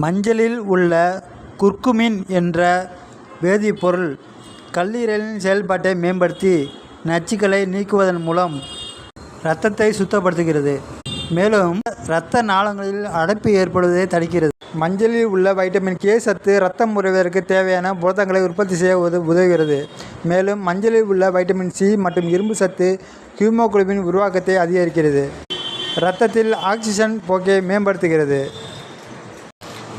மஞ்சளில் உள்ள குர்குமின் என்ற வேதிப்பொருள் கல்லீரலின் செயல்பாட்டை மேம்படுத்தி நச்சுக்களை நீக்குவதன் மூலம் இரத்தத்தை சுத்தப்படுத்துகிறது. மேலும் இரத்த நாளங்களில் அடைப்பு ஏற்படுவதை தடுக்கிறது. மஞ்சளில் உள்ள வைட்டமின் கே சத்து ரத்தம் உறைவதற்கு தேவையான புரதங்களை உற்பத்தி செய்ய உத உதவுகிறது. மேலும் மஞ்சளில் உள்ள வைட்டமின் சி மற்றும் இரும்பு சத்து ஹியூமோகுளோபின் உருவாக்கத்தை அதிகரிக்கிறது. இரத்தத்தில் ஆக்சிஜன் போக்கை மேம்படுத்துகிறது.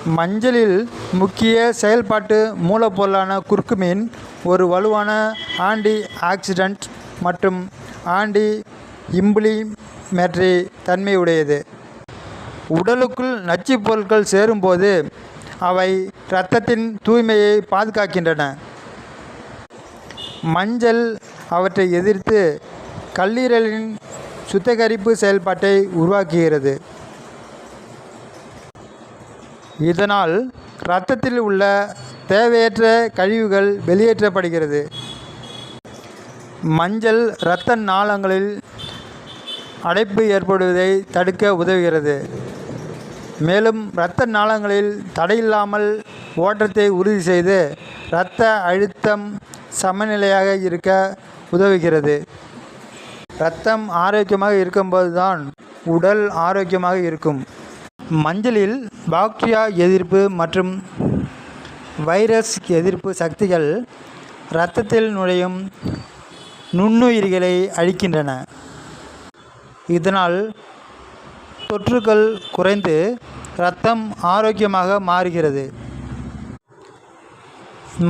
மஞ்சளில் முக்கிய செயல்பாட்டு மூலப்பொருளான குர்குமின் ஒரு வலுவான ஆன்டி ஆக்சிடென்ட் மற்றும் ஆன்டி இம்ப்ளிமெட்ரி தன்மையுடையது. உடலுக்குள் நச்சுப் பொருட்கள் சேரும்போது அவை இரத்தத்தின் தூய்மையை பாதுகாக்கின்றன. மஞ்சள் அவற்றை எதிர்த்து கல்லீரலின் சுத்திகரிப்பு செயல்பாட்டை உருவாக்குகிறது. இதனால் இரத்தத்தில் உள்ள தேவையற்ற கழிவுகள் வெளியேற்றப்படுகிறது. மஞ்சள் இரத்த நாளங்களில் அடைப்பு ஏற்படுவதை தடுக்க உதவுகிறது. மேலும் இரத்த நாளங்களில் தடையில்லாமல் ஓட்டத்தை உறுதி செய்து இரத்த அழுத்தம் சமநிலையாக இருக்க உதவுகிறது. இரத்தம் ஆரோக்கியமாக இருக்கும்போது தான் உடல் ஆரோக்கியமாக இருக்கும். மஞ்சளில் பாக்டீரியா எதிர்ப்பு மற்றும் வைரஸ் எதிர்ப்பு சக்திகள் இரத்தத்தில் நுழையும் நுண்ணுயிரிகளை அழிக்கின்றன. இதனால் தொற்றுகள் குறைந்து இரத்தம் ஆரோக்கியமாக மாறுகிறது.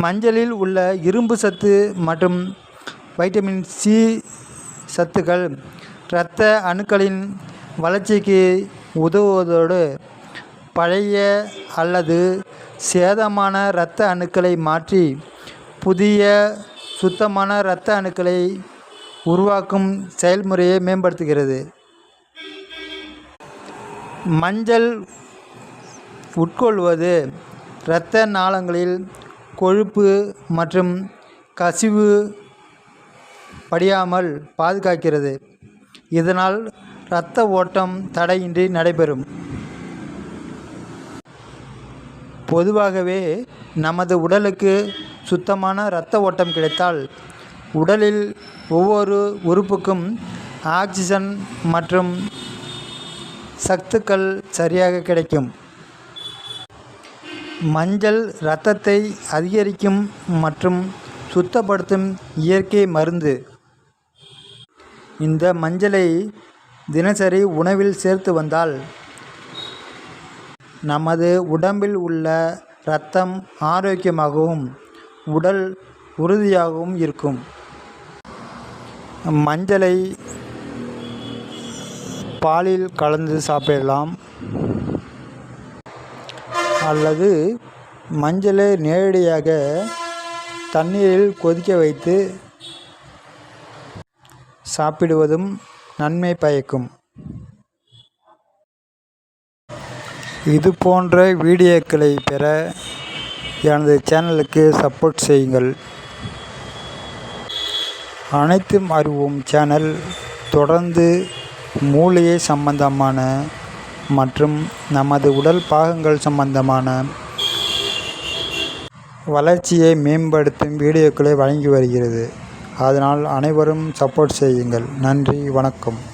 மஞ்சளில் உள்ள இரும்பு சத்து மற்றும் வைட்டமின் சி சத்துக்கள் இரத்த அணுக்களின் வளர்ச்சிக்கு உதவுவதோடு பழைய அல்லது சேதமான இரத்த அணுக்களை மாற்றி புதிய சுத்தமான இரத்த அணுக்களை உருவாக்கும் செயல்முறையை மேம்படுத்துகிறது. மஞ்சள் உட்கொள்வது இரத்த நாளங்களில் கொழுப்பு மற்றும் கசிவு படியாமல் பாதுகாக்கிறது. இதனால் இரத்த ஓட்டம் தடையின்றி நடைபெறும். பொதுவாகவே நமது உடலுக்கு சுத்தமான இரத்த ஓட்டம் கிடைத்தால் உடலில் ஒவ்வொரு உறுப்புக்கும் ஆக்சிஜன் மற்றும் சத்துக்கள் சரியாக கிடைக்கும். மஞ்சள் இரத்தத்தை அதிகரிக்கும் மற்றும் சுத்தப்படுத்தும் இயற்கை மருந்து. இந்த மஞ்சளை தினசரி உணவில் சேர்த்து வந்தால் நமது உடம்பில் உள்ள இரத்தம் ஆரோக்கியமாகவும் உடல் உறுதியாகவும் இருக்கும். மஞ்சளை பாலில் கலந்து சாப்பிடலாம். அல்லது மஞ்சளை நேரடியாக தண்ணீரில் கொதிக்க வைத்து சாப்பிடுவதும் நன்மை பயக்கும். இது போன்ற வீடியோக்களை பெற எனது சேனலுக்கு சப்போர்ட் செய்யுங்கள். அனைத்தும் அறிவோம் சேனல் தொடர்ந்து மூளையை சம்பந்தமான மற்றும் நமது உடல் பாகங்கள் சம்பந்தமான வளர்ச்சியை மேம்படுத்தும் வீடியோக்களை வழங்கி வருகிறது. அதனால் அனைவரும் சப்போர்ட் செய்யுங்கள். நன்றி வணக்கம்.